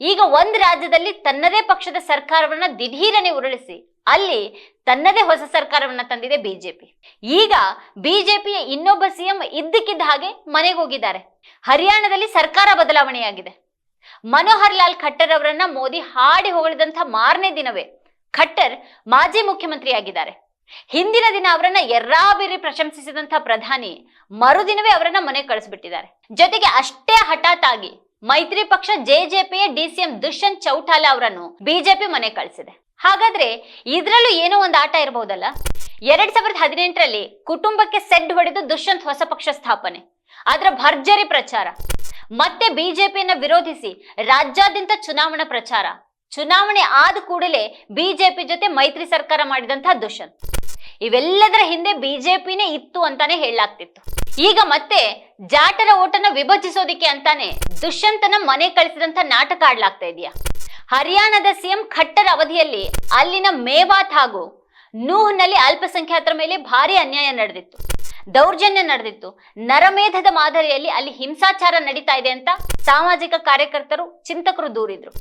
ಈಗ ಒಂದ್ ರಾಜ್ಯದಲ್ಲಿ ತನ್ನದೇ ಪಕ್ಷದ ಸರ್ಕಾರವನ್ನ ದಿಢೀರನೆ ಉರುಳಿಸಿ, ಅಲ್ಲಿ ತನ್ನದೇ ಹೊಸ ಸರ್ಕಾರವನ್ನ ತಂದಿದೆ ಬಿಜೆಪಿ. ಈಗ ಬಿಜೆಪಿಯ ಇನ್ನೊಬ್ಬ ಸಿಎಂ ಇದ್ದಕ್ಕಿದ್ದ ಹಾಗೆ ಮನೆಗೆ ಹೋಗಿದ್ದಾರೆ. ಹರಿಯಾಣದಲ್ಲಿ ಸರ್ಕಾರ ಬದಲಾವಣೆಯಾಗಿದೆ. ಮನೋಹರ್ ಲಾಲ್ ಖಟ್ಟರ್ ಅವರನ್ನ ಮೋದಿ ಹಾಡಿ ಹೊಗಳಿದಂತ ಮಾರನೇ ದಿನವೇ ಖಟ್ಟರ್ ಮಾಜಿ ಮುಖ್ಯಮಂತ್ರಿಯಾಗಿದ್ದಾರೆ. ಹಿಂದಿನ ದಿನ ಅವರನ್ನ ಎರ್ರಾಬಿರಿ ಪ್ರಶಂಸಿಸಿದಂತ ಪ್ರಧಾನಿ ಮರುದಿನವೇ ಅವರನ್ನ ಮನೆ ಕಳಿಸ್ಬಿಟ್ಟಿದ್ದಾರೆ. ಜೊತೆಗೆ ಅಷ್ಟೇ ಹಠಾತ್ ಆಗಿ ಮೈತ್ರಿ ಪಕ್ಷ ಜೆಜೆಪಿಯ ಡಿಸಿಎಂ ದುಷ್ಯಂತ್ ಚೌಟಾಲ ಅವರನ್ನು ಬಿಜೆಪಿ ಮನೆ ಕಳಿಸಿದೆ. ಹಾಗಾದ್ರೆ ಇದ್ರಲ್ಲೂ ಏನೋ ಒಂದು ಆಟ ಇರಬಹುದಲ್ಲ ಎರಡ್ ಸಾವಿರದ ಹದಿನೆಂಟರಲ್ಲಿ ಕುಟುಂಬಕ್ಕೆ ಸೆಡ್ ಹೊಡೆದು ದುಷ್ಯಂತ್ ಹೊಸ ಪಕ್ಷ ಸ್ಥಾಪನೆ. ಅದರ ಭರ್ಜರಿ ಪ್ರಚಾರ. ಮತ್ತೆ ಬಿಜೆಪಿಯನ್ನ ವಿರೋಧಿಸಿ ರಾಜ್ಯಾದ್ಯಂತ ಚುನಾವಣಾ ಪ್ರಚಾರ. ಚುನಾವಣೆ ಆದ ಕೂಡಲೇ ಬಿಜೆಪಿ ಜೊತೆ ಮೈತ್ರಿ ಸರ್ಕಾರ ಮಾಡಿದಂತಹ ದುಷ್ಯಂತ್. ಇವೆಲ್ಲದರ ಹಿಂದೆ ಬಿಜೆಪಿನೇ ಇತ್ತು ಅಂತಾನೆ ಹೇಳಲಾಗ್ತಿತ್ತು. ಈಗ ಮತ್ತೆ ಜಾಟರ ಓಟನ ವಿಭಜಿಸೋದಿಕ್ಕೆ ಅಂತಾನೆ ದುಷ್ಯಂತನ ಮನೆ ಕಳಿಸಿದಂತ ನಾಟಕ ಆಡ್ಲಾಗ್ತಾ ಇದೆಯಾ? ಹರಿಯಾಣದ ಸಿಎಂ ಖಟ್ಟರ್ ಅವಧಿಯಲ್ಲಿ ಅಲ್ಲಿನ ಮೇವಾತ್ ಹಾಗೂ ನೂಹ್ನಲ್ಲಿ ಅಲ್ಪಸಂಖ್ಯಾತರ ಮೇಲೆ ಭಾರಿ ಅನ್ಯಾಯ ನಡೆದಿತ್ತು. ದೌರ್ಜನ್ಯ ನಡೆದಿತ್ತು. ನರಮೇಧದ ಮಾದರಿಯಲ್ಲಿ ಅಲ್ಲಿ ಹಿಂಸಾಚಾರ ನಡೀತಾ ಇದೆ ಅಂತ ಸಾಮಾಜಿಕ ಕಾರ್ಯಕರ್ತರು, ಚಿಂತಕರು ದೂರಿದ್ರು.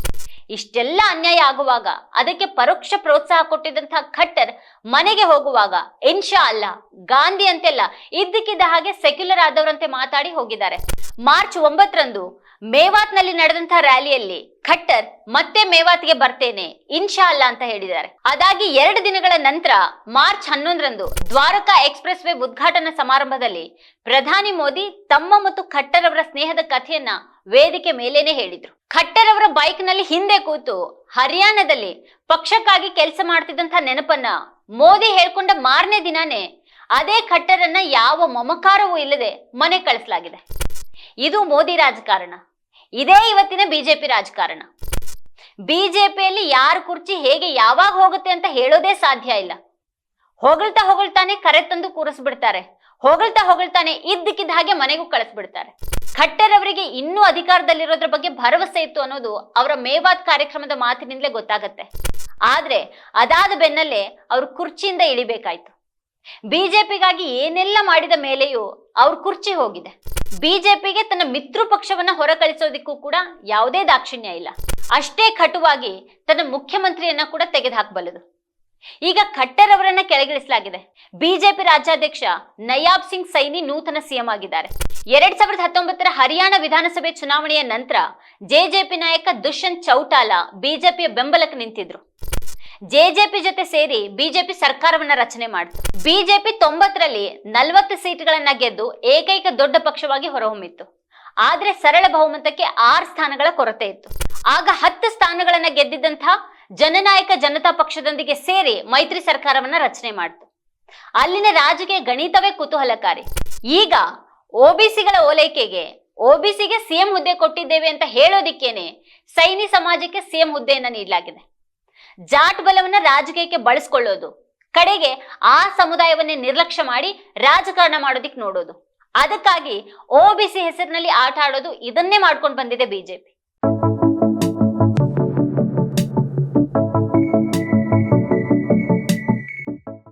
ಇಷ್ಟೆಲ್ಲ ಅನ್ಯಾಯ ಆಗುವಾಗ, ಅದಕ್ಕೆ ಪರೋಕ್ಷ ಪ್ರೋತ್ಸಾಹ ಕೊಟ್ಟಿದ್ದಂತಹ ಖಟ್ಟರ್ ಮನೆಗೆ ಹೋಗುವಾಗ ಇನ್ಶಾ ಅಲ್ಲ, ಗಾಂಧಿ ಅಂತೆಲ್ಲ ಇದ್ದಕ್ಕಿದ್ದ ಹಾಗೆ ಸೆಕ್ಯುಲರ್ ಆದವರಂತೆ ಮಾತಾಡಿ ಹೋಗಿದ್ದಾರೆ. ಮಾರ್ಚ್ ಒಂಬತ್ತರಂದು ಮೇವಾತ್ನಲ್ಲಿ ನಡೆದಂತಹ ರ್ಯಾಲಿಯಲ್ಲಿ ಖಟ್ಟರ್ ಮತ್ತೆ ಮೇವಾತ್ಗೆ ಬರ್ತೇನೆ, ಇನ್ಶಾ ಅಲ್ಲ ಅಂತ ಹೇಳಿದ್ದಾರೆ. ಅದಾಗಿ ಎರಡು ದಿನಗಳ ನಂತರ ಮಾರ್ಚ್ ಹನ್ನೊಂದರಂದು ದ್ವಾರಕಾ ಎಕ್ಸ್ಪ್ರೆಸ್ ವೇ ಉದ್ಘಾಟನಾ ಸಮಾರಂಭದಲ್ಲಿ ಪ್ರಧಾನಿ ಮೋದಿ ತಮ್ಮ ಮತ್ತು ಖಟ್ಟರ್ ಅವರ ಸ್ನೇಹದ ಕಥೆಯನ್ನ ವೇದಿಕೆ ಮೇಲೇನೆ ಹೇಳಿದ್ರು. ಖಟ್ಟರ್ ಅವರ ಬೈಕ್ನಲ್ಲಿ ಹಿಂದೆ ಕೂತು ಹರಿಯಾಣದಲ್ಲಿ ಪಕ್ಷಕ್ಕಾಗಿ ಕೆಲಸ ಮಾಡ್ತಿದ್ದಂತ ನೆನಪನ್ನ ಮೋದಿ ಹೇಳ್ಕೊಂಡ ಮಾರನೇ ದಿನಾನೇ ಅದೇ ಖಟ್ಟರನ್ನ ಯಾವ ಮಮಕಾರವೂ ಇಲ್ಲದೆ ಮನೆ ಕಳಿಸಲಾಗಿದೆ. ಇದು ಮೋದಿ ರಾಜಕಾರಣ. ಇದೇ ಇವತ್ತಿನ ಬಿಜೆಪಿ ರಾಜಕಾರಣ. ಬಿಜೆಪಿಯಲ್ಲಿ ಯಾರ ಕುರ್ಚಿ ಹೇಗೆ ಯಾವಾಗ ಹೋಗುತ್ತೆ ಅಂತ ಹೇಳೋದೇ ಸಾಧ್ಯ ಇಲ್ಲ. ಹೊಗಳ್ತಾ ಹೊಗಳ್ತಾನೆ ಕರೆ ತಂದು ಕೂರಿಸ್ಬಿಡ್ತಾರೆ. ಹೊಗಳ್ತಾ ಹೊಗಳ್ತಾನೆ ಇದ್ದಕ್ಕಿದ್ದ ಹಾಗೆ ಮನೆಗೂ ಕಳಿಸ್ಬಿಡ್ತಾರೆ. ಖಟ್ಟರ್ ಅವರಿಗೆ ಇನ್ನೂ ಅಧಿಕಾರದಲ್ಲಿರೋದ್ರ ಬಗ್ಗೆ ಭರವಸೆ ಇತ್ತು ಅನ್ನೋದು ಅವರ ಮೇವಾತ್ ಕಾರ್ಯಕ್ರಮದ ಮಾತಿನಿಂದಲೇ ಗೊತ್ತಾಗತ್ತೆ. ಆದ್ರೆ ಅದಾದ ಬೆನ್ನಲ್ಲೇ ಅವ್ರ ಕುರ್ಚಿಯಿಂದ ಇಳಿಬೇಕಾಯ್ತು. ಬಿಜೆಪಿಗಾಗಿ ಏನೆಲ್ಲ ಮಾಡಿದ ಮೇಲೆಯೂ ಅವ್ರ ಕುರ್ಚಿ ಹೋಗಿದೆ. ಬಿಜೆಪಿಗೆ ತನ್ನ ಮಿತ್ರ ಪಕ್ಷವನ್ನ ಹೊರಕಳಿಸೋದಿಕ್ಕೂ ಕೂಡ ಯಾವುದೇ ದಾಕ್ಷಿಣ್ಯ ಇಲ್ಲ. ಅಷ್ಟೇ ಕಟುವಾಗಿ ತನ್ನ ಮುಖ್ಯಮಂತ್ರಿಯನ್ನ ಕೂಡ ತೆಗೆದುಹಾಕಬಲ್ಲದು. ಈಗ ಖಟ್ಟರ್ ಅವರನ್ನ ಕೆಳಗಿಳಿಸಲಾಗಿದೆ. ಬಿಜೆಪಿ ರಾಜ್ಯಾಧ್ಯಕ್ಷ ನಯಾಬ್ ಸಿಂಗ್ ಸೈನಿ ನೂತನ ಸಿಎಂ ಆಗಿದ್ದಾರೆ. ಎರಡ್ ಸಾವಿರದ ಹತ್ತೊಂಬತ್ತರ ಹರಿಯಾಣ ವಿಧಾನಸಭೆ ಚುನಾವಣೆಯ ನಂತರ ಜೆಜೆಪಿ ನಾಯಕ ದುಷ್ಯಂತ್ ಚೌಟಾಲ ಬಿಜೆಪಿಯ ಬೆಂಬಲಕ್ಕೆ ನಿಂತಿದ್ರು. ಜೆಜೆಪಿ ಜೊತೆ ಸೇರಿ ಬಿಜೆಪಿ ಸರ್ಕಾರವನ್ನ ರಚನೆ ಮಾಡಿತು ಬಿಜೆಪಿ ತೊಂಬತ್ತರಲ್ಲಿ ನಲವತ್ತು ಸೀಟ್ಗಳನ್ನ ಗೆದ್ದು ಏಕೈಕ ದೊಡ್ಡ ಪಕ್ಷವಾಗಿ ಹೊರಹೊಮ್ಮಿತ್ತು. ಆದ್ರೆ ಸರಳ ಬಹುಮತಕ್ಕೆ ಆರು ಸ್ಥಾನಗಳ ಕೊರತೆ ಇತ್ತು. ಆಗ ಹತ್ತು ಸ್ಥಾನಗಳನ್ನ ಗೆದ್ದಿದ್ದಂತಹ ಜನನಾಯಕ ಜನತಾ ಪಕ್ಷದೊಂದಿಗೆ ಸೇರಿ ಮೈತ್ರಿ ಸರ್ಕಾರವನ್ನ ರಚನೆ ಮಾಡಿತು. ಅಲ್ಲಿನ ರಾಜಕೀಯ ಗಣಿತವೇ ಕುತೂಹಲಕಾರಿ. ಈಗ ಒಬಿಸಿಗಳ ಓಲೈಕೆಗೆ ಒಬಿಸಿಗೆ ಸಿಎಂ ಹುದ್ದೆ ಕೊಟ್ಟಿದ್ದೇವೆ ಅಂತ ಹೇಳೋದಿಕ್ಕೇನೆ ಸೈನಿ ಸಮಾಜಕ್ಕೆ ಸಿಎಂ ಹುದ್ದೆಯನ್ನ ನೀಡಲಾಗಿದೆ. ಜಾಟ್ ಬಲವನ್ನ ರಾಜಕೀಯಕ್ಕೆ ಬಳಸ್ಕೊಳ್ಳೋದು. ಕಡೆಗೆ ಆ ಸಮುದಾಯವನ್ನೇ ನಿರ್ಲಕ್ಷ್ಯ ಮಾಡಿ ರಾಜಕಾರಣ ಮಾಡೋದಿಕ್ ನೋಡೋದು. ಅದಕ್ಕಾಗಿ ಒಬಿಸಿ ಹೆಸರಿನಲ್ಲಿ ಆಟ ಆಡೋದು ಇದನ್ನೇ ಮಾಡ್ಕೊಂಡು ಬಂದಿದೆ ಬಿಜೆಪಿ